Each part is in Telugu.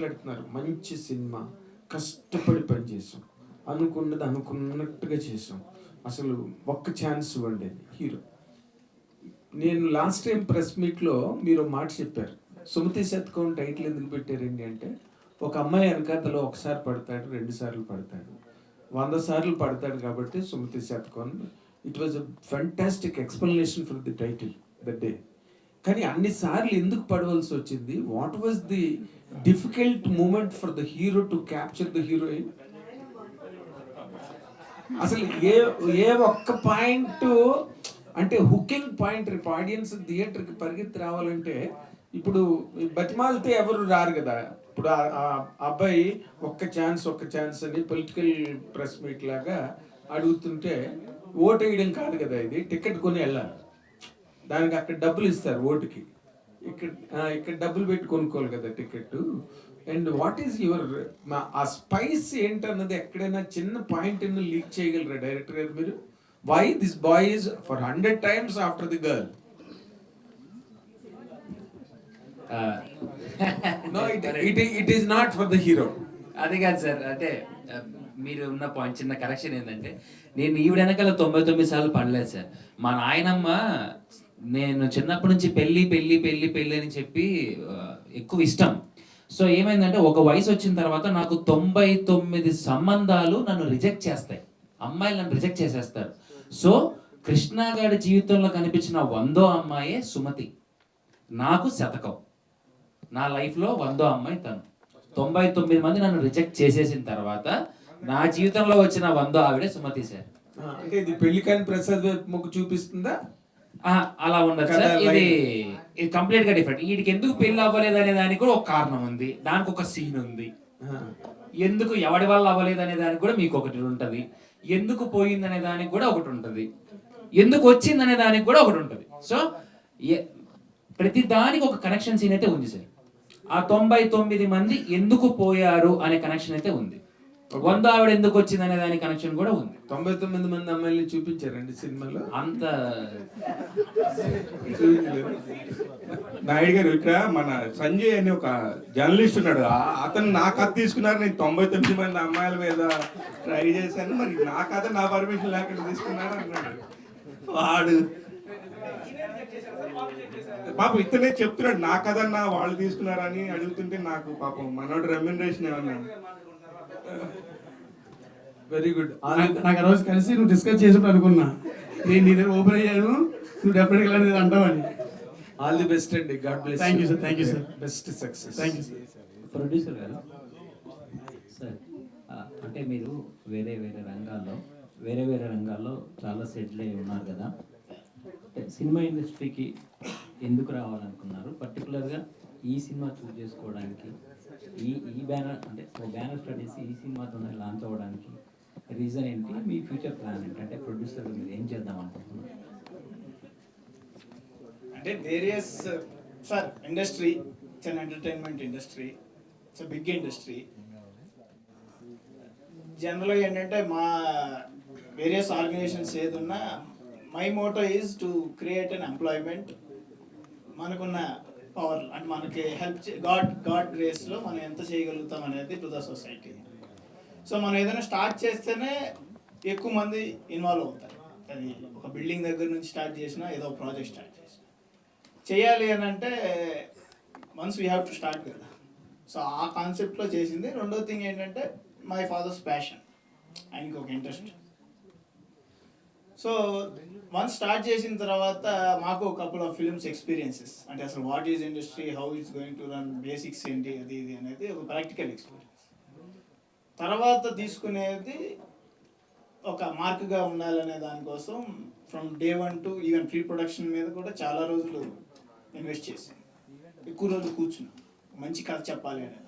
మాట్లాడుతున్నారు. మంచి సినిమా. కష్టపడి పనిచేసాం అనుకున్నది అనుకున్నట్టుగా చేసాం. అసలు ఒక్క ఛాన్స్ ఇవ్వండి హీరో. నేను లాస్ట్ టైం ప్రెస్ మీట్లో మీరు మాట చెప్పారు. సుమతి శతకం టైటిల్ ఎందుకు పెట్టారండి అంటే ఒక అమ్మాయి వెనకాతలో ఒకసారి పడతాడు రెండు సార్లు పడతాడు. వంద సార్లు పడతాడు కాబట్టి Sumathi Satakam. It was a fantastic explanation for the title the day కానీ అన్ని సార్లు ఎందుకు పడవలసి వచ్చింది? What was the difficult moment for the hero to capture the heroine అసలు ఏ ఏ ఒక్క పాయింట్ అంటే హుకింగ్ పాయింట్ రేపు ఆడియన్స్ థియేటర్కి పరిగెత్తి రావాలంటే ఇప్పుడు బతిమాలితే ఎవరు రారు కదా? ఇప్పుడు ఆ- అబ్బాయి ఒక్క ఛాన్స్ ఒక్క ఛాన్స్ అని పొలిటికల్ ప్రెస్ మీట్ లాగా అడుగుతుంటే ఓటు వేయడం కాదు కదా ఇది. టికెట్ కొని వెళ్ళాలి. దానికి అక్కడ డబ్బులు ఇస్తారు ఓటుకి. ఇక్కడ ఇక్కడ డబ్బులు పెట్టి కొనుక్కోవాలి కదా ticket. And what is your uh spice ఏంటన్నది ఎక్కడైనా చిన్న పాయింట్ లీక్ చేయగలరా డైరెక్టర్ గారు మీరు? Why this boy for hundred times after the girl no it it it is not for the hero అది కాదు సార్ అంటే మీరు ఉన్న పాయింట్ చిన్న కరెక్షన్ ఏంటంటే నేను ఈవిడ వెనకాల తొంభై తొమ్మిది సార్లు పడలేదు సార్. మా నాయనమ్మ నేను చిన్నప్పటి నుంచి పెళ్ళి పెళ్ళి పెళ్ళి పెళ్ళి అని చెప్పి ఎక్కువ ఇష్టం. సో ఏమైందంటే ఒక వయసు వచ్చిన తర్వాత నాకు తొంభై తొమ్మిది సంబంధాలు నన్ను రిజెక్ట్ చేస్తాయి. అమ్మాయిలు నన్ను రిజెక్ట్ చేసేస్తారు. సో కృష్ణాగాడి జీవితంలో కనిపించిన వందో అమ్మాయే సుమతి. నాకు శతకం. నా లైఫ్లో వందో అమ్మాయి తను. తొంభై తొమ్మిది మంది నన్ను రిజెక్ట్ చేసేసిన తర్వాత నా జీవితంలో వచ్చిన వందో ఆవిడే సుమతి సార్. అంటే ఇది పెళ్ళి కాని ప్రసాద్ వైపు మొగ్గు చూపిస్తుందా? అలా సార్ ఇది ఇది కంప్లీట్గా డిఫరెంట్. వీడికి ఎందుకు పెళ్ళి అవ్వలేదు అనే దానికి కూడా ఒక కారణం ఉంది. దానికి ఒక సీన్ ఉంది. ఎందుకు ఎవడి వల్ల అవ్వలేదు అనే దానికి కూడా మీకు ఒకటి ఉంటది. ఎందుకు పోయింది అనే దానికి కూడా ఒకటి ఉంటది. ఎందుకు వచ్చింది అనే దానికి కూడా ఒకటి ఉంటది. సో ప్రతి దానికి ఒక కనెక్షన్ సీన్ అయితే ఉంది సార్ ఆ తొంభై తొమ్మిది మంది ఎందుకు పోయారు అనే కనెక్షన్ అయితే ఉంది. వంద ఆవిడ ఎందుకు వచ్చింది అనే దాని కనెక్షన్ కూడా ఉంది. తొంభై తొమ్మిది మంది అమ్మాయిల్ని చూపించారండి సినిమాలో. అంత నాయుడు గారు ఇక్కడ మన సంజయ్ అని ఒక జర్నలిస్ట్ ఉన్నాడు. అతను నా కథ తీసుకున్నారు నేను తొంభై తొమ్మిది మంది అమ్మాయిల మీద ట్రై చేశాను. మరి నా కథ నా పర్మిషన్ లేకుండా తీసుకున్నాడు అన్నాడు. వాడు పాపం ఇతనే చెప్తున్నాడు నా కథ నా వాళ్ళు తీసుకున్నారని అడుగుతుంటే నాకు పాపం మనోడు రెమ్యునరేషన్ ఏమన్నా వెరీ గుడ్ నాకు నాకు ఆ రోజు కలిసి నువ్వు డిస్కస్ చేసినప్పుడు అనుకున్నా. నేను నీ దగ్గర ఓపెన్ అయ్యాను. నువ్వు డెఫినెట్గా ఇలాంటిది అంటావని ఆల్ ది బెస్ట్ అండి. God bless Thank you, sir. Thank you, sir. Best success thank you sir producer గారు సార్ అంటే మీరు వేరే వేరే రంగాల్లో వేరే వేరే రంగాల్లో చాలా సెటిల్ అయి ఉన్నారు కదా. సినిమా ఇండస్ట్రీకి ఎందుకు రావాలనుకున్నారు? పర్టికులర్గా ఈ సినిమా చూస్ చేసుకోవడానికి ఈ ఈ బ్యానర్ అంటే ఓ బ్యానర్ స్టడీస్ ఈ సినిమాతోనే లాంచ్ అవ్వడానికి రీజన్ ఏంటి? మీ ఫ్యూచర్ ప్లాన్ ఏంటి? అంటే ప్రొడ్యూసర్ మీరు ఏం చేద్దాం అనుకుంటున్నారు? అంటే various sir industry it's an entertainment industry it's big industry జనరల్గా ఏంటంటే మా వేరియస్ ఆర్గనైజేషన్స్ ఏదున్నా my motto is to create an employment మనకున్న పవర్ అంటే మనకి హెల్ప్ గాడ్ గాడ్ గ్రేస్లో మనం ఎంత చేయగలుగుతాం అనేది టు ద సొసైటీ. సో మనం ఏదైనా స్టార్ట్ చేస్తేనే ఎక్కువ మంది ఇన్వాల్వ్ అవుతారు. అది ఒక బిల్డింగ్ దగ్గర నుంచి స్టార్ట్ చేసినా ఏదో ప్రాజెక్ట్ స్టార్ట్ చేసినా. చేయాలి అని అంటే once we have to start కదా. సో ఆ కాన్సెప్ట్లో చేసింది. రెండో థింగ్ ఏంటంటే మై ఫాదర్స్ ప్యాషన్. ఆయనకి ఒక ఇంట్రెస్ట్. సో వన్స్ స్టార్ట్ చేసిన తర్వాత మాకు కపుల్ ఆఫ్ ఫిల్మ్స్ ఎక్స్పీరియన్సెస్ అంటే అసలు what is industry how it's going to run basics ఏంటి అది ఇది అనేది ఒక ప్రాక్టికల్ ఎక్స్పీరియన్స్ తర్వాత తీసుకునేది ఒక మార్క్గా ఉండాలనే దానికోసం from day one to even pre production మీద కూడా చాలా రోజులు ఇన్వెస్ట్ చేశాను. ఎక్కువ రోజులు కూర్చున్నాను మంచి కథ చెప్పాలి అనేది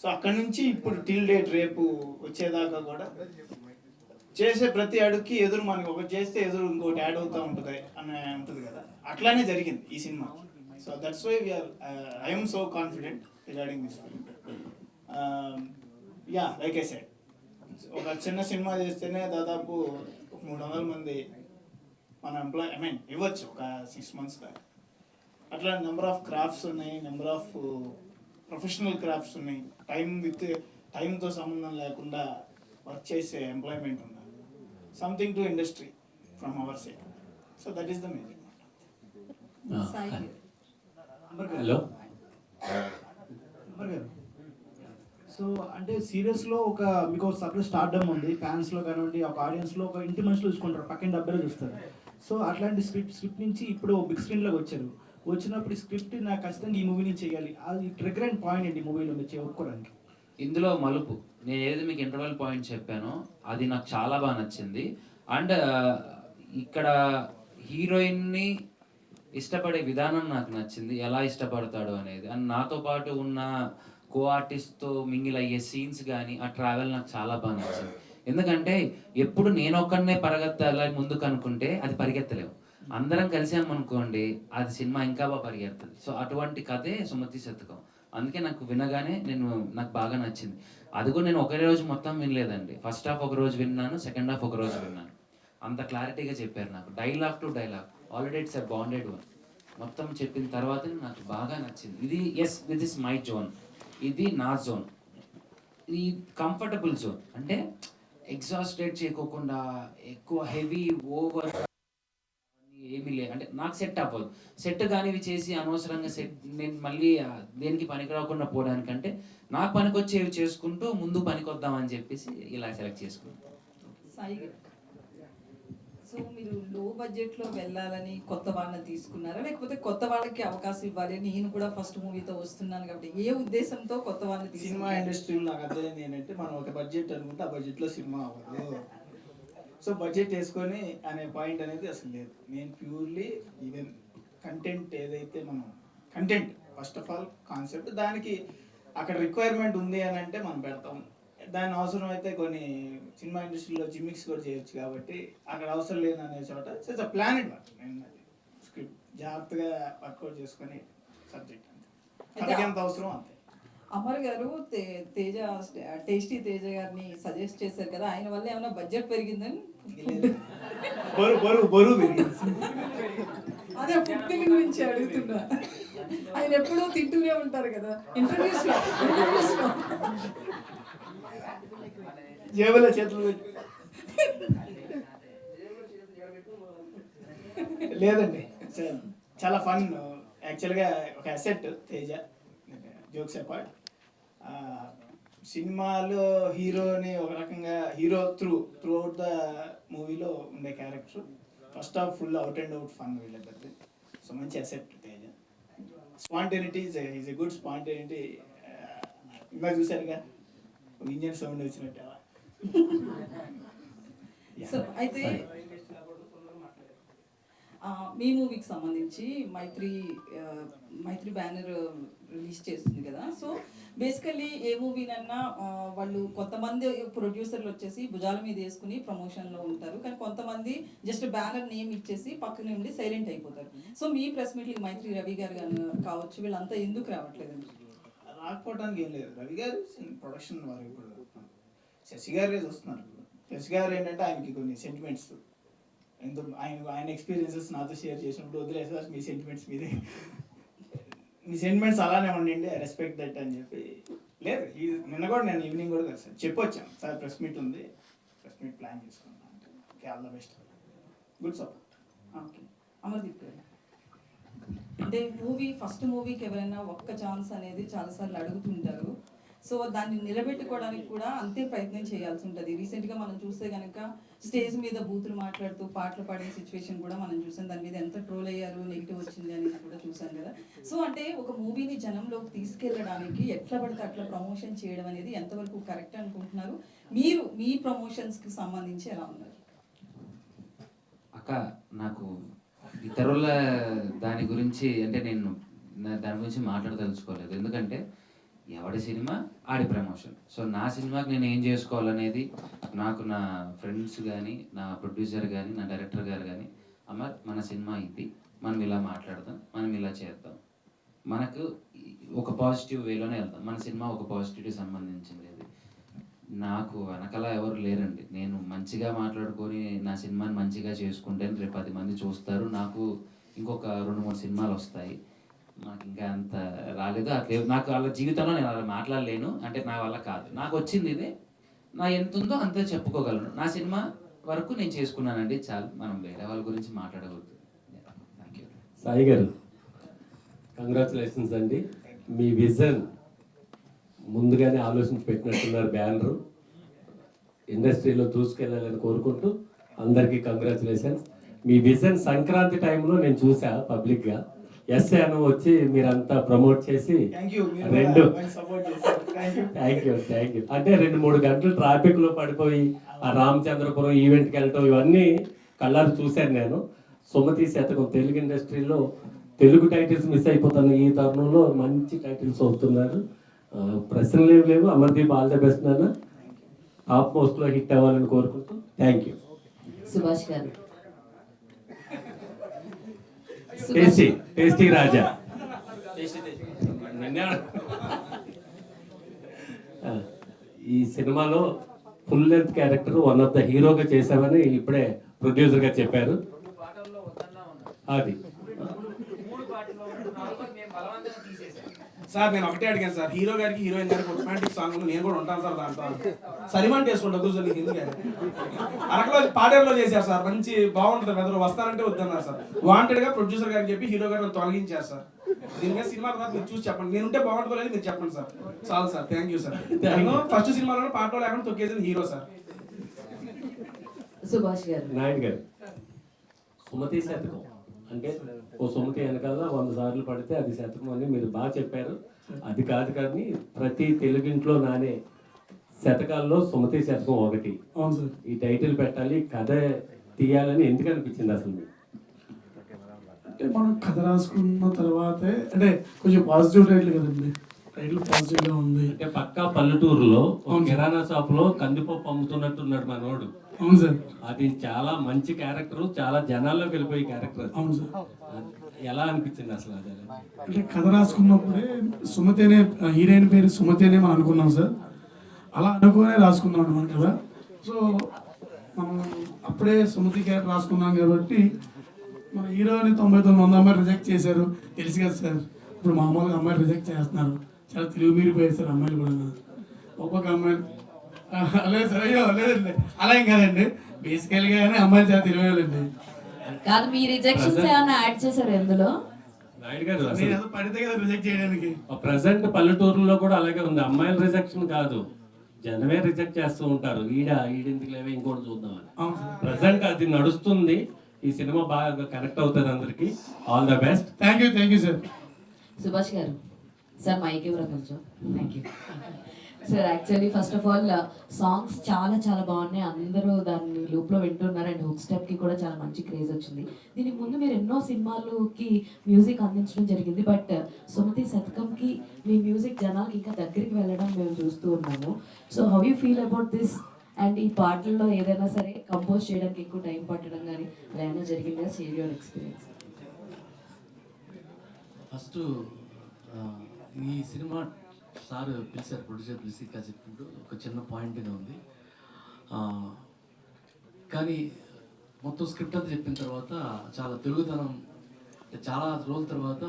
సో అక్కడి నుంచి ఇప్పుడు టిల్ డేట్ రేపు వచ్చేదాకా కూడా చేసే ప్రతి అడుగుకి ఎదురు మనకి ఒకటి చేస్తే ఎదురు ఇంకోటి యాడ్ అవుతూ ఉంటుంది అని ఉంటుంది కదా. అట్లానే జరిగింది ఈ cinema. So that's why we are I'm so confident regarding this film yeah like I said ఒక చిన్న సినిమా చేస్తేనే దాదాపు ఒక మూడు వందల మంది మన ఎంప్లాయ్ ఐ మీన్ ఇవ్వచ్చు ఒక సిక్స్ మంత్స్ దాకా అట్లా నెంబర్ ఆఫ్ క్రాఫ్ట్స్ ఉన్నాయి నెంబర్ ఆఫ్ ప్రొఫెషనల్ క్రాఫ్ట్స్ ఉన్నాయి. టైం విత్ టైంతో సంబంధం లేకుండా వర్క్ చేసే ఎంప్లాయ్మెంట్ ఉంది. Something to industry from our side so that is the major hello so అంటే సీరియస్లో ఒక మీకు సపరేట్ స్టార్డమ్ ఉంది. ఫ్యాన్స్లో కానివ్వండి ఒక ఆడియన్స్లో ఒక ఇంటి మనుషులు చూసుకుంటారు. పక్కన డబ్బులు చూస్తారు. సో అట్లాంటి స్క్రిప్ట్ స్క్రిప్ట్ నుంచి ఇప్పుడు బిగ్ స్క్రీన్లోకి వచ్చారు. వచ్చినప్పుడు ఈ స్క్రిప్ట్ నాకు ఖచ్చితంగా ఈ మూవీని చేయాలి. అది ట్రిగర్ అండ్ పాయింట్ ఏంటి మూవీలో మీరు ఒప్పుకోవడానికి ఇందులో మలుపు. నేను ఏది మీకు ఇంటర్వెల్ పాయింట్ చెప్పానో అది నాకు చాలా బాగా నచ్చింది. అండ్ uh, ఇక్కడ హీరోయిన్ని ఇష్టపడే విధానం నాకు నచ్చింది. ఎలా ఇష్టపడతాడు అనేది. అండ్ నాతో పాటు ఉన్న కో ఆర్టిస్ట్తో మింగిల్ అయ్యే సీన్స్ కానీ ఆ ట్రావెల్ నాకు చాలా బాగా నచ్చింది. ఎందుకంటే ఎప్పుడు నేను ఒక్కడనే పరిగెత్తాలని ముందుకు అనుకుంటే అది పరిగెత్తలేము అందరం కలిసామనుకోండి అది సినిమా ఇంకా బాగా పరిగెడుతుంది. సో అటువంటి కథే సుమతి శతకం. అందుకే నాకు వినగానే నేను నాకు బాగా నచ్చింది. అది కూడా నేను ఒకే రోజు మొత్తం వినలేదండి. ఫస్ట్ హాఫ్ ఒక రోజు విన్నాను సెకండ్ హాఫ్ ఒక రోజు విన్నాను. అంత క్లారిటీగా చెప్పారు నాకు. Dialogue to dialogue already it's a bonded one మొత్తం చెప్పిన తర్వాత నాకు బాగా నచ్చింది. ఇది yes this is my zone ఇది నా జోన్ ఇది కంఫర్టబుల్ జోన్ అంటే ఎగ్జాస్టెడ్ చేయకోకుండా ఎక్కువ హెవీ ఓవర్ ఏమీ లేదు. అంటే నాకు సెట్ అవ్వదు. సెట్ కానివి చేసి అనవసరంగా సెట్ నేను మళ్ళీ దేనికి పనికి రాకుండా పోవడానికంటే నాకు పనికొచ్చేవి చేసుకుంటూ ముందు పనికొద్దామని చెప్పేసి ఇలా సెలెక్ట్ చేసుకున్నాను. సో మీరు లో బడ్జెట్లో వెళ్ళాలని కొత్త వాళ్ళని తీసుకున్నారా? లేకపోతే కొత్త వాళ్ళకి అవకాశం ఇవ్వాలి? నేను కూడా ఫస్ట్ మూవీతో వస్తున్నాను కాబట్టి ఏ ఉద్దేశంతో కొత్త వాళ్ళని సినిమా ఇండస్ట్రీలో నాకు అర్థమైంది ఏంటంటే మనం ఒక బడ్జెట్ అనుకుంటే ఆ బడ్జెట్లో సినిమా అవ్వదు. సో బడ్జెట్ వేసుకొని అనే పాయింట్ అనేది అసలు లేదు. నేను ప్యూర్లీ ఈవెన్ కంటెంట్ ఏదైతే మనం content first of all concept దానికి అక్కడ రిక్వైర్మెంట్ ఉంది అని అంటే మనం పెడతాం. దాని అవసరం అయితే కొన్ని సినిమా ఇండస్ట్రీలో జిమ్మిక్స్ కూడా చేయొచ్చు కాబట్టి అక్కడ అవసరం లేదు అనే చోట ఇట్స్ ప్లానెట్ వర్క్. నేను స్క్రిప్ట్ జాగ్రత్తగా వర్కౌట్ చేసుకొని సబ్జెక్ట్ అంతే. ఎంత అవసరం అంతే. అమర్ గారు తేజ టేస్టీ తేజ గారిని సజెస్ట్ చేశారు కదా ఆయన వల్ల ఏమైనా బడ్జెట్ పెరిగిందని? అదే ఫుడ్ గురించి అడుగుతున్నా. ఆయన ఎప్పుడూ తింటూనే ఉంటారు కదా. ఇంటర్వ్యూస్ జేబులో చేతులు లేదండి చాలా ఫన్. యాక్చువల్గా ఒక అసెట్ తేజ. Jokes apart. సినిమాలో హీరోని ఒక రకంగా hero through through out the మూవీలో ఉండే character first half full out and out fun వీళ్ళిద్దరిది. So మంచి asset Teja. Spontaneity is a good spontaneity ఇంకా చూసారుగా ఇంజన్ సౌండ్ వచ్చినట్టు అయితే మీ మూవీకి సంబంధించి మైత్రి మైత్రి బ్యానర్ రిలీజ్ చేస్తుంది కదా. సో బేసికల్లీ ఏ మూవీనన్నా వాళ్ళు కొంతమంది ప్రొడ్యూసర్లు వచ్చేసి భుజాల మీద వేసుకుని ప్రమోషన్లో ఉంటారు. కానీ కొంతమంది జస్ట్ బ్యానర్ నేమ్ ఇచ్చేసి పక్కన ఉండి సైలెంట్ అయిపోతారు. సో మీ ప్రెస్ మీట్లకి మైత్రి రవి గారు గాను కావచ్చు వీళ్ళంతా ఎందుకు రావట్లేదండి? రాకపోవడానికి ఏం లేదు. రవి గారు ప్రొడక్షన్ వారు ఇప్పుడు శశి గారు చూస్తున్నారు శశి గారు ఏంటంటే ఆయనకి కొన్ని సెంటిమెంట్స్ ఎందుకు ఆయన ఆయన ఎక్స్పీరియన్సెస్ నాతో షేర్ చేసినప్పుడు వదిలేసారు మీ సెంటిమెంట్స్ మీదే. మీ సెంటిమెంట్స్ అలానే ఉండండి రెస్పెక్ట్ దట్ అని చెప్పి. లేదు ఈ నిన్న కూడా నేను ఈవినింగ్ కూడా కలిసాను చెప్పొచ్చాను సార్ ప్రెస్ మీట్ ఉంది. ప్రెస్ మీట్ ప్లాన్ చేసుకున్నాను అంటే. Okay all the best good support okay Amardeep garu. అంటే మూవీ ఫస్ట్ మూవీకి ఎవరైనా ఒక్క ఛాన్స్ అనేది చాలాసార్లు అడుగుతుంటారు. సో దాన్ని నిలబెట్టుకోవడానికి కూడా అంతే ప్రయత్నం చేయాల్సి ఉంటుంది. రీసెంట్గా మనం చూస్తే కనుక స్టేజ్ మీద బూతులు మాట్లాడుతూ పాటలు పాడే సిచ్యువేషన్ కూడా మనం చూసాం. దాని మీద ఎంత ట్రోల్ అయ్యారు నెగిటివ్ వచ్చింది అనేది కూడా చూసాం కదా. సో అంటే ఒక మూవీని జనంలోకి తీసుకెళ్ళడానికి ఎట్లా పడితే అట్లా ప్రమోషన్ చేయడం అనేది ఎంతవరకు కరెక్ట్ అనుకుంటున్నారు? మీరు మీ ప్రమోషన్స్కి సంబంధించి ఎలా ఉన్నారు? అక్క నాకు ఇతరుల దాని గురించి అంటే నేను దాని గురించి మాట్లాడదలుచుకోలేదు. ఎందుకంటే ఎవడి సినిమా? ఆడి ప్రమోషన్. సో నా సినిమాకి నేను ఏం చేసుకోవాలనేది నాకు నా ఫ్రెండ్స్ కానీ నా ప్రొడ్యూసర్ కానీ నా డైరెక్టర్ గారు కానీ అమ్మ మన సినిమా ఇది మనం ఇలా మాట్లాడదాం మనం ఇలా చేద్దాం. మనకు ఒక పాజిటివ్ వేలోనే వెళ్తాం. మన సినిమా ఒక పాజిటివ్కి సంబంధించింది అది నాకు వెనకాల ఎవరు లేరండి. నేను మంచిగా మాట్లాడుకొని నా సినిమాని మంచిగా చేసుకుంటే రేపు పది మంది చూస్తారు. నాకు ఇంకొక రెండు మూడు సినిమాలు వస్తాయి. నాకు ఇంకా అంత రాలేదు. అట్లే నాకు వాళ్ళ జీవితంలో నేను అలా మాట్లాడలేను. అంటే నా వల్ల కాదు. నాకు వచ్చింది ఇదే. నా ఎంత ఉందో అంతే చెప్పుకోగలను. నా సినిమా వరకు నేను చేసుకున్నానండి. చాలు. మనం వేరే వాళ్ళ గురించి మాట్లాడకూడదు. సాయి గారు కంగ్రాచులేషన్స్ అండి. మీ విజన్ ముందుగానే ఆలోచించి పెట్టినట్టున్నారు బ్యానరు. ఇండస్ట్రీలో దూసుకెళ్ళాలని కోరుకుంటూ అందరికీ కంగ్రాచులేషన్స్. మీ విజన్ సంక్రాంతి టైంలో నేను చూసా పబ్లిక్గా. ఎస్ అని వచ్చి మీరంతా ప్రమోట్ చేసి రెండు సపోర్ట్ చేశారు. థ్యాంక్ యూ థ్యాంక్ యూ అంటే రెండు మూడు గంటలు ట్రాఫిక్లో పడిపోయి ఆ రామచంద్రపురం ఈవెంట్కి వెళ్ళటం ఇవన్నీ కళ్ళారు చూశాను నేను. సుమతి శతకం తెలుగు ఇండస్ట్రీలో తెలుగు టైటిల్స్ మిస్ అయిపోతాను ఈ తరుణంలో మంచి టైటిల్స్ అవుతున్నారు. ప్రశ్నలు ఏమి లేవు. అమర్దీప్ ఆల్ ద బెస్ట్ నాన్న. టాప్ మోస్ట్లో హిట్ అవ్వాలని కోరుకుంటూ. Thank you Subhash garu. Tasty tasty Raja. ఈ సినిమాలో full length character one of the హీరోగా చేశామని ఇప్పుడే ప్రొడ్యూసర్గా చెప్పారు. అది. సార్ నేను ఒకటే అడిగాను సార్ హీరో గారికి హీరోయిన్ గారికి రొమాంటిక్ సాంగ్ నేను కూడా ఉంటాను సార్ దాంట్లో సరిమంట వేసుకుంటా కూర్చొని నీకు ఎందుకు అరకులో పాడేరులో చేశారు సార్ మంచి బాగుంటుంది వెదరు వస్తారంటే వద్దన్నారు సార్. వాంటెడ్గా ప్రొడ్యూసర్ గారికి చెప్పి హీరో గారు తొలగించారు సార్. దీని మీద సినిమా తర్వాత మీరు చూసి చెప్పండి. నేను ఉంటే బాగుంటుంది మీరు చెప్పండి సార్. చాలు సార్ థ్యాంక్ యూ సార్. నేను ఫస్ట్ సినిమాలో పాటలో లేకుండా తొక్కేది హీరో సార్. సుభాష్ గారు. నాయుడు గారు. సుమతి శతకం. అంటే ఓ సుమతి వెనకాల వంద సార్లు పడితే అది శతకం అని మీరు బాగా చెప్పారు. అది కాదు కానీ ప్రతి తెలుగింట్లో నానే శతకాల్లో సుమతి శతకం ఒకటి. అవును సార్. ఈ టైటిల్ పెట్టాలి కథ తీయాలని ఎందుకు అనిపించింది అసలు మీకు? అంటే మనం కథ రాసుకున్న తర్వాతే అంటే కొంచెం పాజిటివ్ టైటిల్ కదండి. టైటిల్ పాజిటివ్గా ఉంది. అంటే పక్కా పల్లెటూరులో. కిరాణా షాప్లో కందిపప్పు అమ్ముతున్నట్టున్నాడు మనోడు. అవును సార్. అది చాలా మంచి క్యారెక్టర్ చాలా జనాల్లోకి వెళ్ళిపోయే క్యారెక్టర్ అవును సార్. ఎలా అనిపించింది అసలు అది? అంటే కథ రాసుకున్నప్పుడే సుమతి అనే హీరోయిన్ పేరు సుమతి అనే మనం అనుకున్నాం సార్. అలా అనుకునే రాసుకున్నాం అన్నమాట కదా. సో మనం అప్పుడే సుమతి క్యారెక్టర్ రాసుకున్నాం కాబట్టి మన హీరోని తొంభై తొమ్మిది వంద అమ్మాయిలు రిజెక్ట్ చేశారు. తెలుసు కదా సార్. ఇప్పుడు మామూలుగా అమ్మాయిలు రిజెక్ట్ చేస్తున్నారు. చాలా తెలివి మీరిపోయారు సార్ అమ్మాయిలు కూడా. ఒక్కొక్క అమ్మాయిలు లేదు సార్ అయ్యో లేదండి. అలా ఏం కాదండి. బేసికల్గా అమ్మాయిలు చాలా తెలివేయాలండి కాదు మీ రిజెక్షన్స్ ఏమైనా యాడ్ చేశారు ఎందులో నాయుడు గారు నేను అసలు ఏదో పడితే కదా రిజెక్ట్ చేయడానికి. ప్రజెంట్ పల్లెటూరులో కూడా అలాగే ఉంది. అమ్మాయిల రిజెక్షన్ కాదు. జనమే రిజెక్ట్ చేస్తూ ఉంటారు. ఈడ ఈడెందుకు లేవే ఇంకోటి చూద్దామని. అవును సార్. ప్రజెంట్ అది నడుస్తుంది. ఈ సినిమా బాగా కనెక్ట్ అవుతుంది అందరికి. All the best thank you thank you sir Subhash garu sir mike ఇవ్వరా కొంచెం? Thank you sir actually first of all songs చాలా చాలా బాగున్నాయి. అందరూ దాన్ని లూప్లో వింటున్నారు అండ్ హుక్ స్టెప్కి కూడా చాలా మంచి క్రేజ్ వచ్చింది. దీనికి ముందు మీరు ఎన్నో సినిమాలకి మ్యూజిక్ అందించడం జరిగింది. బట్ uh, సుమతి శతకంకి మీ మ్యూజిక్ జనాలకి ఇంకా దగ్గరికి వెళ్ళడం మేము చూస్తూ ఉన్నాము. So how you feel about this and ఈ పాటల్లో ఏదైనా సరే కంపోజ్ చేయడానికి ఎక్కువ టైం పట్టడం కానీ అలా జరిగిందా? షేర్ యువర్ ఎక్స్పీరియన్స్ ఫస్ట్ ఈ సినిమా సార్ పిలిచారు ప్రొడ్యూసర్ పిలిచి ఇంకా చెప్పుకుంటూ ఒక చిన్న పాయింట్గా ఉంది. కానీ మొత్తం స్క్రిప్ట్ అంతా చెప్పిన తర్వాత చాలా తెలుగుతనం అంటే చాలా రోజుల తర్వాత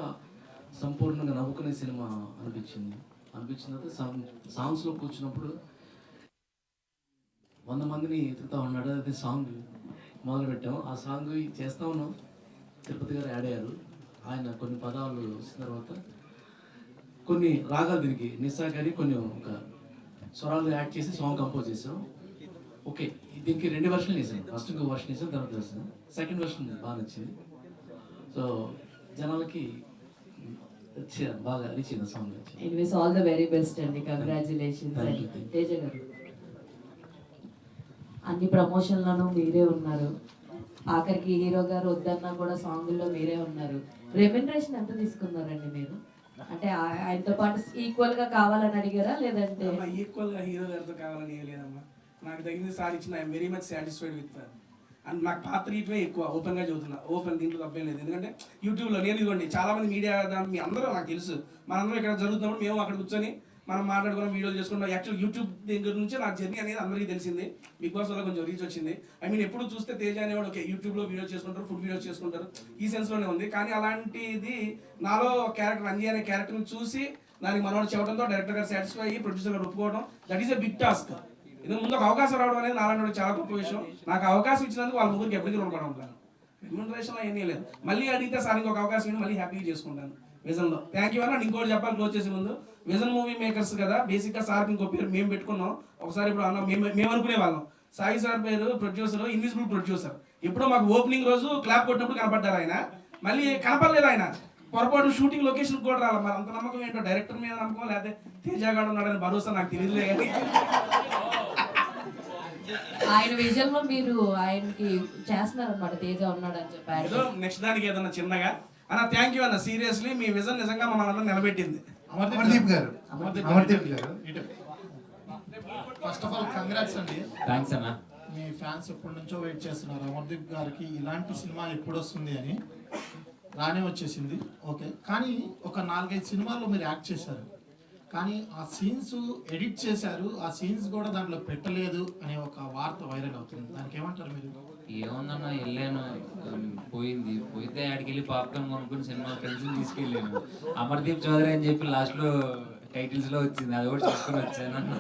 సంపూర్ణంగా నవ్వుకునే సినిమా అనిపించింది. అనిపించిన తర్వాత సాంగ్ సాంగ్స్లో కూర్చున్నప్పుడు వంద మందిని ఎత్తుతా ఉన్నాడు. అదే సాంగ్ మొదలు పెట్టాము ఆ సాంగ్ చేస్తా ఉన్నాం. తిరుపతి గారు యాడ్ అయ్యారు. ఆయన కొన్ని పదాలు వచ్చిన తర్వాత కొన్ని రాగాలు దీనికి నిస్సా గారి కొన్ని ఒక స్వరాలు యాడ్ చేసి సాంగ్ కంపోజ్ చేసాం ఓకే దీనికి రెండు వర్షన్లు వేసాను ఫస్ట్ ఇంకో వర్షన్ వేసాను తర్వాత వేసాను సెకండ్ వర్షన్ బాగా నచ్చింది. సో జనాలకి బాగా సాంగ్ నచ్చింది anyways all the very best అండి. కంగ్రాచులేషన్స్. తేజ గారు. అన్ని ప్రమోషన్లను మీరే ఉన్నారు. ఆఖరికి హీరో గారు వద్దన్నా కూడా సాంగుల్లో మీరే ఉన్నారు. రెమ్యునరేషన్ ఎంత తీసుకున్నారండి మీరు? అంటే ఆయనతో పాటు ఈక్వల్గా కావాలని అడిగారా? లేదంటే ఈక్వల్గా హీరో గారితో కావాలని లేదమ్మా. నాకు తగింది ఇచ్చిన I'm very much satisfied with and నాకు పాత్ర ఇటువే ఎక్కువ ఓపెన్గా చెబుతున్నా ఓపెన్ దీంట్లో తప్పేం లేదు. ఎందుకంటే యూట్యూబ్లో నేను ఇదిగోండి చాలా మంది మీడియా దాని మీ అందరూ నాకు తెలుసు. మనందరం ఇక్కడ జరుగుతున్నప్పుడు మేము అక్కడ కూర్చొని మనం మాట్లాడుకున్న వీడియోలు చేసుకున్న యాక్చువల్ యూట్యూబ్ దగ్గర నుంచి నా జర్నీ అనేది అందరికీ తెలిసింది. బిగ్ బాస్ వల్ల కొంచెం రీచ్ వచ్చింది. ఐ మీన్ ఎప్పుడు చూస్తే తేజ అనేవాడు ఓకే యూట్యూబ్లో వీడియో చేసుకుంటారు ఫుడ్ వీడియోస్ చేసుకుంటారు. ఈ సెన్స్లోనే ఉంది. కానీ అలాంటిది నాలో క్యారెక్టర్ అంజీ అనే క్యారెక్టర్ని చూసి దానికి మనోడు చెప్పడంతో డైరెక్టర్ గారు సాటిస్ఫై అయ్యి ప్రొడ్యూసర్ గారు ఒప్పుకోవడం that is a big task ఇది ముందు ఒక అవకాశం రావడం అనేది నారాయణ చాలా గొప్ప విషయం. నాకు అవకాశం ఇచ్చినందుకు వాళ్ళ ముగ్గురికి ఎప్పటికీ రుణపడి ఉంటాను రెమ్యూనరేషన్ ఏమీ లేదు. మళ్ళీ అడిగితే సార్ ఇంకొక అవకాశం ఇవ్వండి మళ్ళీ హ్యాపీగా చేసుకుంటాను. విజన్లో థ్యాంక్ యూ అన్న ఇంకోటి చెప్పాలి క్లోజ్ చేసే ముందు. విజన్ మూవీ మేకర్స్ కదా బేసిక్గా సార్కి ఇంకో పేరు మేము పెట్టుకున్నాం. ఒకసారి ఇప్పుడు అన్న మేము మేము అనుకునే వాళ్ళం. సాయి సార్ పేరు ప్రొడ్యూసర్ ఇన్విజిబుల్ ప్రొడ్యూసర్ ఎప్పుడో మాకు ఓపెనింగ్ రోజు క్లాప్ కొట్టినప్పుడు కనపడ్డారు ఆయన. మళ్ళీ కనపడలేదు ఆయన. పొరపాటు షూటింగ్ లొకేషన్ కూడా రాలి మరి అంత నమ్మకం ఏంటో? డైరెక్టర్ మీద నమ్మకం లేకపోతే తేజగాడు ఉన్నాడని భరోసా నాకు తెలియదులే కానీ. ఆయన విజయంలో మీరు ఆయనకి చేస్తున్నారనమాట తేజ ఉన్నాడు అని చెప్పారు నెక్స్ట్ దానికి ఏదన్నా చిన్నగా. అన్న థ్యాంక్ యూ అన్న. సీరియస్లీ మీ విజన్ నిజంగా మమ్మల్ని నిలబెట్టింది. Amardeep garu. Amardeep garu. First of all congrats అండి. థ్యాంక్స్ అన్న. మీ ఫ్యాన్స్ ఎప్పటి నుంచో వెయిట్ చేస్తున్నారు. అమర్దీప్ గారికి ఇలాంటి సినిమా ఎప్పుడు వస్తుంది అని రానే వచ్చేసింది. ఓకే కానీ ఒక నాలుగైదు సినిమాల్లో మీరు యాక్ట్ చేశారు. కానీ ఆ సీన్స్ ఎడిట్ చేశారు. ఆ సీన్స్ కూడా దాంట్లో పెట్టలేదు అనే ఒక వార్త వైరల్ అవుతుంది. దానికి ఏమంటారు మీరు? ఏముందన్నా వెళ్ళాను. పోయింది. పోయితే ఆడికి వెళ్ళి పాప్కార్న్ కొనుక్కుని సినిమా ఫ్రెండ్స్ తీసుకెళ్ళాను అమర్దీప్ చౌదరి అని చెప్పి లాస్ట్లో టైటిల్స్లో వచ్చింది. అది కూడా చూసుకొని వచ్చాను అన్న.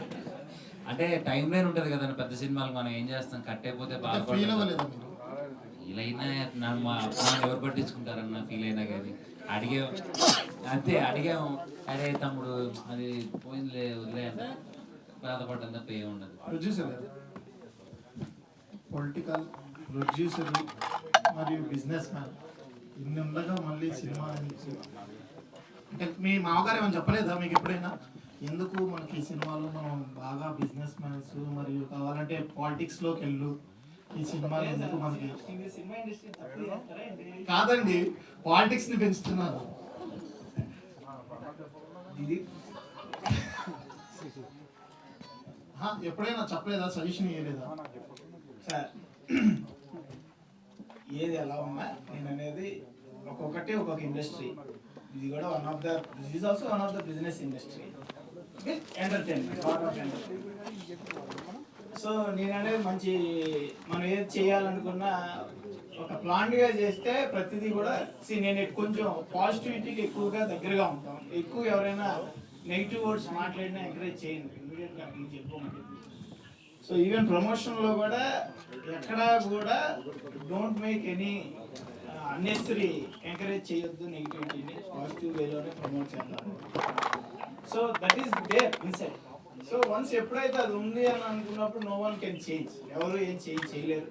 అంటే టైం లైన్ ఉంటది కదా పెద్ద సినిమాలు మనం ఏం చేస్తాం? కట్ అయిపోతే మీరు? ఫీల్ అయినా మా ఎవరు పట్టించుకుంటారన్న ఫీల్ అయినా కానీ. అడిగే. అంతే అడిగాము అరే తమ్ముడు అది పోయిందిలే వదిలే బాధపడ్డం తప్ప ఉండదు. పొలిటికల్ ప్రొడ్యూసర్ మరియు బిజినెస్ మ్యాన్ ఇన్ని ఉండగా మళ్ళీ సినిమా అంటే మీ మామగారు ఏమైనా చెప్పలేదా మీకు ఎప్పుడైనా? ఎందుకు మనకి ఈ సినిమాలో మనం బాగా బిజినెస్ మ్యాన్స్ మరియు కావాలంటే పాలిటిక్స్లోకి వెళ్ళు. ఈ సినిమాలో ఎందుకు మనకి? కాదండి పాలిటిక్స్ని పెంచుతున్నారు. ఆ, ఎప్పుడైనా చెప్పలేదా? సజెషన్ ఇవ్వలేదా సార్ ఏది ఎలా ఉన్నా నేను అనేది ఒక్కొక్కటి ఒక్కొక్క ఇండస్ట్రీ ఇది కూడా one of the this is also one of the business industry with entertainment part of entertainment so నేను అనేది మంచి మనం ఏది చేయాలనుకున్నా ఒక ప్లాన్గా చేస్తే ప్రతిదీ కూడా సి నేను కొంచెం పాజిటివిటీకి ఎక్కువగా దగ్గరగా ఉంటాం ఎక్కువ ఎవరైనా నెగిటివ్ వర్డ్స్ మాట్లాడినా ఎంకరేజ్ చేయండి. ఇమీడియట్గా అక్కడి సో ఈవెన్ ప్రమోషన్లో కూడా ఎక్కడా కూడా don't make any unnecessary encourage చేయొద్దు నెగిటివిటీని పాజిటివ్ వేలోనే ప్రమోట్ చేద్దాం so that is there inside so once ఎప్పుడైతే అది ఉంది అని అనుకున్నప్పుడు నో వన్ కెన్ చేంజ్ ఎవరు ఏం చేంజ్ చేయలేరు.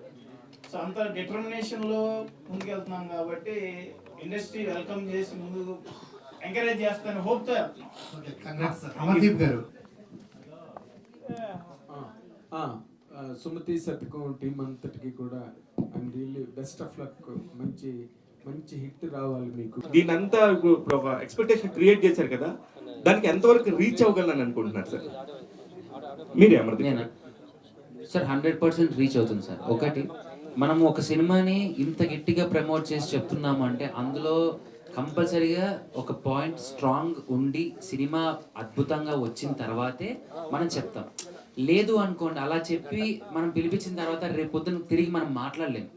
సో అంత డిటర్మినేషన్లో ముందుకెళ్తున్నాం కాబట్టి ఇండస్ట్రీ వెల్కమ్ చేసి ముందు ఎంకరేజ్ చేస్తాను హోప్తో వెళ్తున్నాం. అమర్దీప్ గారు సుమతి శతకం టీం అంతటికి కూడా I'm really best of luck మంచి మంచి హిట్ రావాలి మీకు. దీని అంతా ఇప్పుడు ఒక ఎక్స్పెక్టేషన్ క్రియేట్ చేశారు కదా? దానికి ఎంతవరకు రీచ్ అవ్వగలను అనుకుంటున్నారు సార్? మీరే నేను? సార్ హండ్రెడ్ పర్సెంట్ రీచ్ అవుతుంది సార్. ఒకటి మనం ఒక సినిమాని ఇంత గట్టిగా ప్రమోట్ చేసి చెప్తున్నాము అంటే అందులో కంపల్సరీగా ఒక పాయింట్ స్ట్రాంగ్ ఉండి సినిమా అద్భుతంగా వచ్చిన తర్వాతే మనం చెప్తాం. లేదు అనుకోండి అలా చెప్పి మనం పిలిపించిన తర్వాత రేపు పొద్దున తిరిగి మనం మాట్లాడలేము.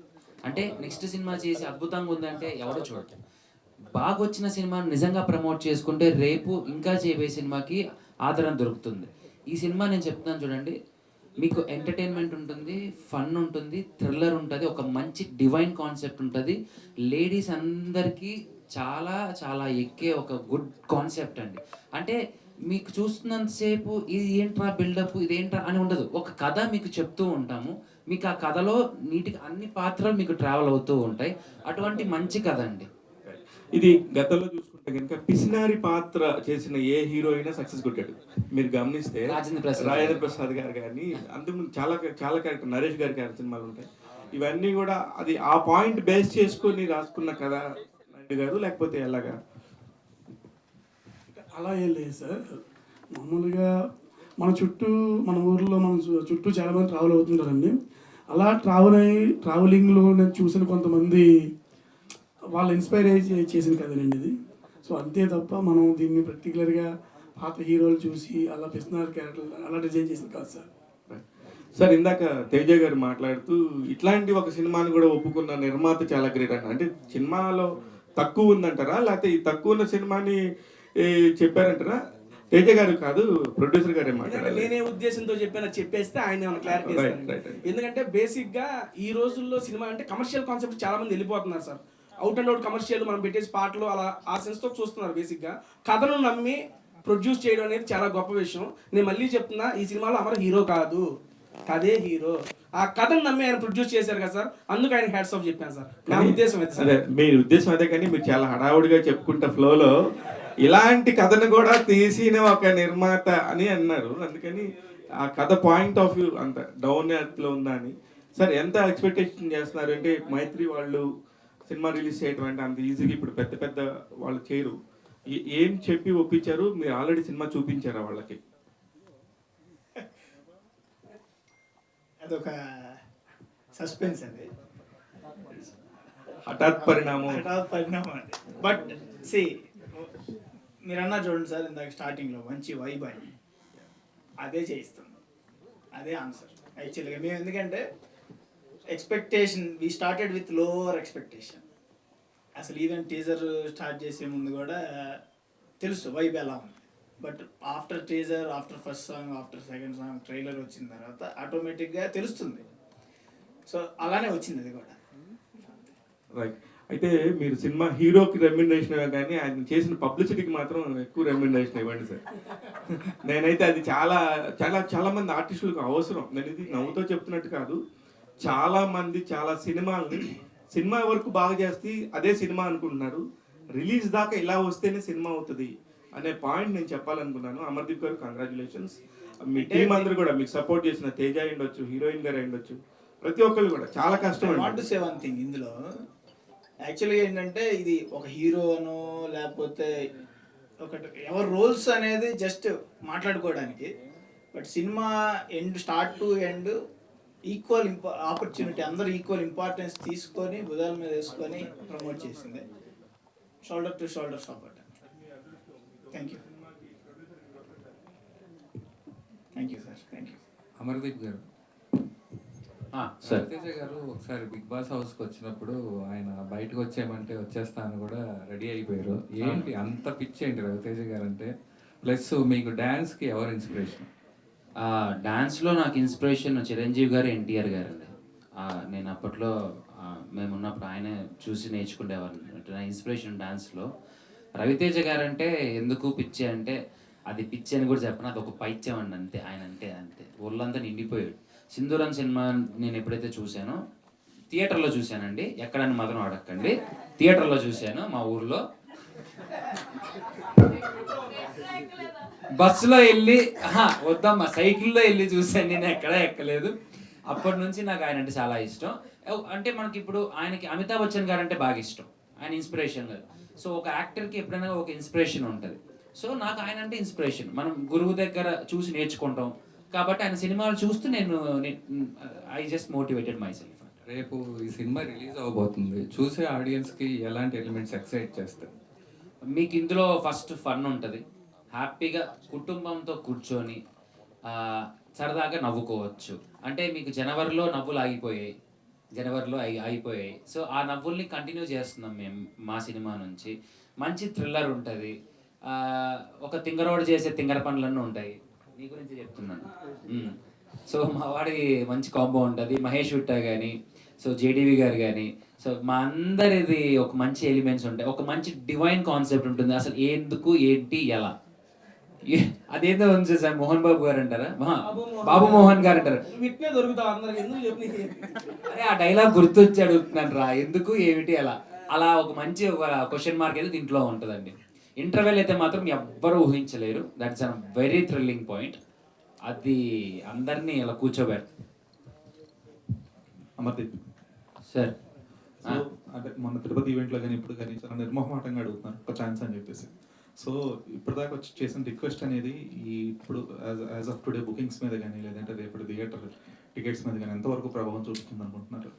అంటే నెక్స్ట్ సినిమా చేసి అద్భుతంగా ఉందంటే ఎవరో చూడటం బాగా వచ్చిన సినిమాను నిజంగా ప్రమోట్ చేసుకుంటే రేపు ఇంకా చేయబోయే సినిమాకి ఆదరణ దొరుకుతుంది. ఈ సినిమా నేను చెప్తాను చూడండి మీకు ఎంటర్టైన్మెంట్ ఉంటుంది ఫన్ ఉంటుంది థ్రిల్లర్ ఉంటుంది ఒక మంచి డివైన్ కాన్సెప్ట్ ఉంటుంది. లేడీస్ అందరికీ చాలా చాలా ఎక్కే ఒక గుడ్ కాన్సెప్ట్ అండి. అంటే మీకు చూస్తున్నంతసేపు ఇది ఏంట్రా బిల్డప్ ఇదేంట్రా అని ఉండదు. ఒక కథ మీకు చెప్తూ ఉంటాము. మీకు ఆ కథలో నీటిగా అన్ని పాత్రలు మీకు ట్రావెల్ అవుతూ ఉంటాయి. అటువంటి మంచి కథ అండి. ఇది గతంలో చూసుకుంటే కనుక పిసినారి పాత్ర చేసిన ఏ హీరో అయినా సక్సెస్ కొట్టాడు. మీరు గమనిస్తే రాజేంద్ర ప్రసాద్. రాజేంద్ర ప్రసాద్ గారు కానీ అంతకుముందు చాలా చాలా క్యారెక్టర్ నరేష్ గారి క్యారెక్టర్ సినిమాలు ఉంటాయి. ఇవన్నీ కూడా అది ఆ పాయింట్ బేస్ చేసుకొని రాసుకున్న నాయుడు గారు లేకపోతే ఎలాగా? అలా ఏం లేదు సార్. మామూలుగా మన చుట్టూ మన ఊర్లో మన చుట్టూ చాలామంది ట్రావెల్ అవుతుంటారండి. అలా ట్రావెల్ అయ్యి ట్రావెలింగ్లో నేను చూసిన కొంతమంది వాళ్ళు ఇన్స్పైర్ అయ్యి చేసింది కదనండి ఇది. సో అంతే తప్ప మనం దీన్ని పర్టికులర్గా పాత హీరోలు చూసి అలా పిస్తున్నారు క్యారెక్టర్ అలా డిజైన్ చేసింది కాదు సార్. సార్ ఇందాక తేజ గారు మాట్లాడుతూ ఇట్లాంటి ఒక సినిమాని కూడా ఒప్పుకున్న నిర్మాత చాలా గ్రేట్ అంటే సినిమాలో తక్కువ ఉందంటారా? లేకపోతే ఈ తక్కువ ఉన్న సినిమాని చెప్పారంటారా? తేజ గారు కాదు ప్రొడ్యూసర్ గారే మాట్లాడారు. నేనే ఉద్దేశంతో చెప్పినా చెప్పేస్తే ఆయన ఏమైనా క్లారిటీ. ఎందుకంటే బేసిక్గా ఈ రోజుల్లో సినిమా అంటే కమర్షియల్ కాన్సెప్ట్ చాలా మంది వెళ్ళిపోతున్నారు sir out and out commercial మనం పెట్టేసి పాటలు అలా ఆ సెన్స్తో చూస్తున్నారు బేసిక్గా కథను నమ్మి ప్రొడ్యూస్ చేయడం అనేది చాలా గొప్ప విషయం. నేను మళ్ళీ చెప్తున్నా ఈ సినిమాలో అమర హీరో కాదు. కథే హీరో. ఆ కథను నమ్మి ఆయన ప్రొడ్యూస్ చేశారు కదా సార్ అందుకు ఆయన హ్యాట్స్ ఆఫ్ చెప్పాను సార్ నా ఉద్దేశం అయితే మీ ఉద్దేశం అదే కానీ మీరు చాలా హడావుడిగా చెప్పుకుంటా ఫ్లోలో ఇలాంటి కథను కూడా తీసిన ఒక నిర్మాత అని అన్నారు. అందుకని ఆ కథ పాయింట్ ఆఫ్ వ్యూ అంత డౌన్లో ఉందా అని. సార్ ఎంత ఎక్స్పెక్టేషన్ చేస్తున్నారు? అంటే మైత్రి వాళ్ళు సినిమా రిలీజ్ చేయడం అంటే అంత ఈజీగా ఇప్పుడు పెద్ద పెద్ద వాళ్ళు చేయరు. ఏ- చెప్పి ఒప్పించారు? మీరు ఆల్రెడీ సినిమా చూపించారా వాళ్ళకి? అదొక సస్పెన్స్ అది. హఠాత్ పరిణామం. హఠాత్ పరిణామం అది బట్ సి మీరు చూడండి సార్ ఇందాక స్టార్టింగ్లో మంచి వైబ్ అని అదే చేయిస్తుంది అదే ఆన్సర్ యాక్చువల్గా మేము ఎందుకంటే expectation we started with lower expectation అసలు ఈవెన్ టీజర్ స్టార్ట్ చేసే ముందు కూడా తెలుసు వైబ్ ఎలా ఉంది. But after teaser after first song after second song trailer వచ్చిన తర్వాత ఆటోమేటిక్గా తెలుస్తుంది. సో అలానే వచ్చింది అది కూడా. రైట్ అయితే మీరు సినిమా హీరోకి రెమ్యునరేషన్ కానీ ఆయన చేసిన పబ్లిసిటీకి మాత్రం ఎక్కువ రెమ్యునరేషన్ ఇవ్వండి సార్. నేనైతే అది చాలా చాలా చాలా మంది ఆర్టిస్టులకు అవసరం. నేను ఇది నవ్వుతో చెప్తున్నట్టు కాదు. చాలా మంది చాలా సినిమాల్ని సినిమా వరకు బాగా చేస్తే అదే సినిమా అనుకుంటున్నారు. రిలీజ్ దాకా ఇలా వస్తేనే సినిమా అవుతుంది అనే పాయింట్ నేను చెప్పాలనుకున్నాను. అమర్దీప్ గారు కంగ్రాచులేషన్స్ మీ టీం అందరూ కూడా మీకు సపోర్ట్ చేసిన తేజ అయి ఉండొచ్చు హీరోయిన్ గారు అయి ఉండొచ్చు. ప్రతి ఒక్కళ్ళు కూడా చాలా కష్టం వాంట్ అండి. టు సే వన్ థింగ్ ఇందులో. యాక్చువల్గా ఏంటంటే ఇది ఒక హీరోనో లేకపోతే ఒకటి ఎవరి రోల్స్ అనేది జస్ట్ మాట్లాడుకోవడానికి. But cinema end start to end equal ఇంపా opportunity అందరూ ఈక్వల్ ఇంపార్టెన్స్ తీసుకొని భుజాల మీద వేసుకొని ప్రమోట్ చేసింది. Shoulder to shoulder support thank you thank you sir thank you Amardeep garu. Ravi Teja garu ఒకసారి బిగ్ బాస్ హౌస్కి వచ్చినప్పుడు ఆయన బయటకు వచ్చేయమంటే వచ్చేస్తా అని కూడా రెడీ అయిపోయారు. ఏంటి అంత పిచ్చి ఏంటి రవితేజ గారు అంటే? ప్లస్ మీకు డాన్స్కి ఎవరు ఇన్స్పిరేషన్? ఆ, డాన్స్లో నాకు ఇన్స్పిరేషన్ చిరంజీవి గారు ఎన్టీఆర్ గారు అండి నేను అప్పట్లో ఆ, మేము ఉన్నప్పుడు ఆయన చూసి నేర్చుకునేవాడిని అంటే నా ఇన్స్పిరేషన్ డాన్స్లో. రవితేజ గారు అంటే ఎందుకు పిచ్చి అంటే అది పిచ్చి అని కూడా చెప్పను. అది ఒక పైత్యం అండి అంతే. ఆయన అంటే అంతే. ఒళ్ళంతా నిండిపోయాడు. సింధూరం సినిమా నేను ఎప్పుడైతే చూశానో థియేటర్లో చూశానండి. ఎక్కడని మాత్రం అడగండి థియేటర్లో చూశాను మా ఊర్లో. బస్సులో వెళ్ళి వద్దమ్మా సైకిల్లో వెళ్ళి చూసాను నేను ఎక్కడ ఎక్కలేదు. అప్పటి నుంచి నాకు ఆయన అంటే చాలా ఇష్టం. అంటే మనకి ఇప్పుడు ఆయనకి అమితాబ్ బచ్చన్ గారు అంటే బాగా ఇష్టం. ఆయన ఇన్స్పిరేషన్ గారు సో ఒక యాక్టర్కి ఎప్పుడైనా ఒక ఇన్స్పిరేషన్ ఉంటుంది. సో నాకు ఆయన అంటే ఇన్స్పిరేషన్ మనం గురువు దగ్గర చూసి నేర్చుకుంటాం. కాబట్టి ఆయన సినిమాలు చూస్తూ నేను I just motivated myself రేపు ఈ సినిమా రిలీజ్ అవబోతుంది. చూసే ఆడియన్స్కి ఎలాంటి ఎలిమెంట్స్ ఎక్సైట్ చేస్తాయి? మీకు ఇందులో ఫస్ట్ ఫన్ ఉంటుంది. హ్యాపీగా కుటుంబంతో కూర్చొని సరదాగా నవ్వుకోవచ్చు. అంటే మీకు జనవరిలో నవ్వులు ఆగిపోయాయి. జనవరిలో అయి ఆగిపోయాయి. సో ఆ నవ్వుల్ని కంటిన్యూ చేస్తున్నాం మేము మా సినిమా నుంచి. మంచి థ్రిల్లర్ ఉంటుంది. ఒక తింగరోడు చేసే తింగర పనులన్నీ ఉంటాయి. నీ గురించి చెప్తున్నాను. సో మా వాడి మంచి కాంబో ఉంటుంది. మహేష్ విట్టా కానీ సో జేడీవి గారు కానీ సో మా అందరిది ఒక మంచి ఎలిమెంట్స్ ఉంటాయి. ఒక మంచి డివైన్ కాన్సెప్ట్ ఉంటుంది. అసలు ఎందుకు ఏంటి ఎలా? అదేదో ఉంది సార్ మోహన్ బాబు గారు అంటారా? బాబు మోహన్ గారు. అంటారు. అరే ఆ డైలాగ్ గుర్తొచ్చి అడుగుతున్నాను రా. ఎందుకు ఏమిటి అలా అలా ఒక మంచి ఒక క్వశ్చన్ మార్క్ అయితే దీంట్లో ఉంటుందండి. ఇంటర్వెల్ అయితే మాత్రం ఎవ్వరు ఊహించలేరు. That's a very thrilling point అది అందరినీ ఇలా కూర్చోబెడతారు అమర్దీప్. సార్ సో అంటే మొన్న తిరుపతి ఈవెంట్లో కానీ ఇప్పుడు కానీ చాలా నిర్మోహమాటంగా అడుగుతున్నారు. ఒక ఛాన్స్ అని చెప్పేసి. సో ఇప్పటిదాకా వచ్చి చేసిన రిక్వెస్ట్ అనేది ఈ ఇప్పుడు యాజ్ ఆఫ్ టుడే బుకింగ్స్ మీద కానీ లేదంటే రేపటి థియేటర్ టికెట్స్ మీద కానీ ఎంతవరకు ప్రభావం చూపుతుంది అనుకుంటున్నారు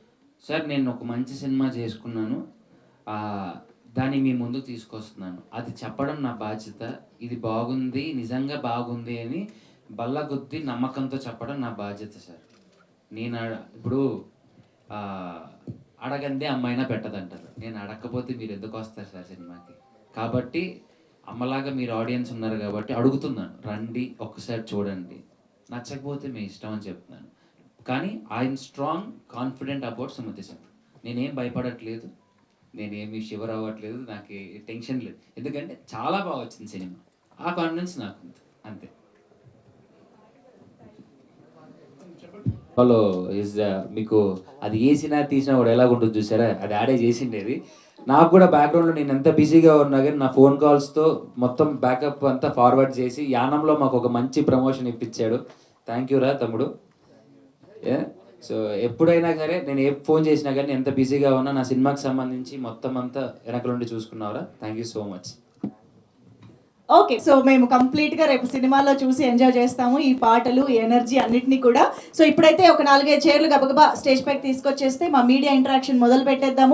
సార్ నేను ఒక మంచి సినిమా చేసుకున్నాను. దాన్ని మీ ముందుకు తీసుకొస్తున్నాను. అది చెప్పడం నా బాధ్యత. ఇది బాగుంది నిజంగా బాగుంది అని బల్ల నమ్మకంతో చెప్పడం నా బాధ్యత సార్. నేను ఇప్పుడు అడగందే అమ్మాయినా పెట్టదంటారు. నేను అడగకపోతే మీరు ఎందుకు వస్తారు సార్ సినిమాకి? కాబట్టి అమ్మలాగా మీరు ఆడియన్స్ ఉన్నారు కాబట్టి అడుగుతున్నాను. రండి ఒక్కసారి చూడండి. నచ్చకపోతే మీ ఇష్టం అని చెప్తున్నాను. కానీ I'm strong confident about Sumathi sir. నేనేం భయపడట్లేదు. నేనేమి షివర్ అవ్వట్లేదు నాకు టెన్షన్ లేదు. ఎందుకంటే చాలా బాగా వచ్చింది సినిమా. ఆ కాన్ఫిడెన్స్ నాకు అంతే. హలో ఇస్ uh, మీకు అది వేసినా తీసినా కూడా ఎలా ఉంటుంది చూసారా? అది యాడే చేసిండేది. నాకు కూడా బ్యాక్గ్రౌండ్లో నేను ఎంత బిజీగా ఉన్నా కానీ నా ఫోన్ కాల్స్తో మొత్తం బ్యాకప్ అంతా ఫార్వర్డ్ చేసి యానంలో మాకు ఒక మంచి ప్రమోషన్ ఇప్పించాడు. థ్యాంక్ యూ రా తమ్ముడు. ఏ సో ఎప్పుడైనా సరే నేను ఏ ఫోన్ చేసినా కానీ ఎంత బిజీగా ఉన్నా నా సినిమాకి సంబంధించి మొత్తం అంతా వెనకలుండి చూసుకున్నారా thank you so much okay so మేము కంప్లీట్గా రేపు సినిమాలో చూసి ఎంజాయ్ చేస్తాము ఈ పాటలు ఈ ఎనర్జీ అన్నిటినీ కూడా. సో ఇప్పుడైతే ఒక నాలుగైదు చైర్లు గబగబా స్టేజ్ పైకి తీసుకొచ్చేస్తే మా మీడియా ఇంటరాక్షన్ మొదలు పెట్టేద్దాము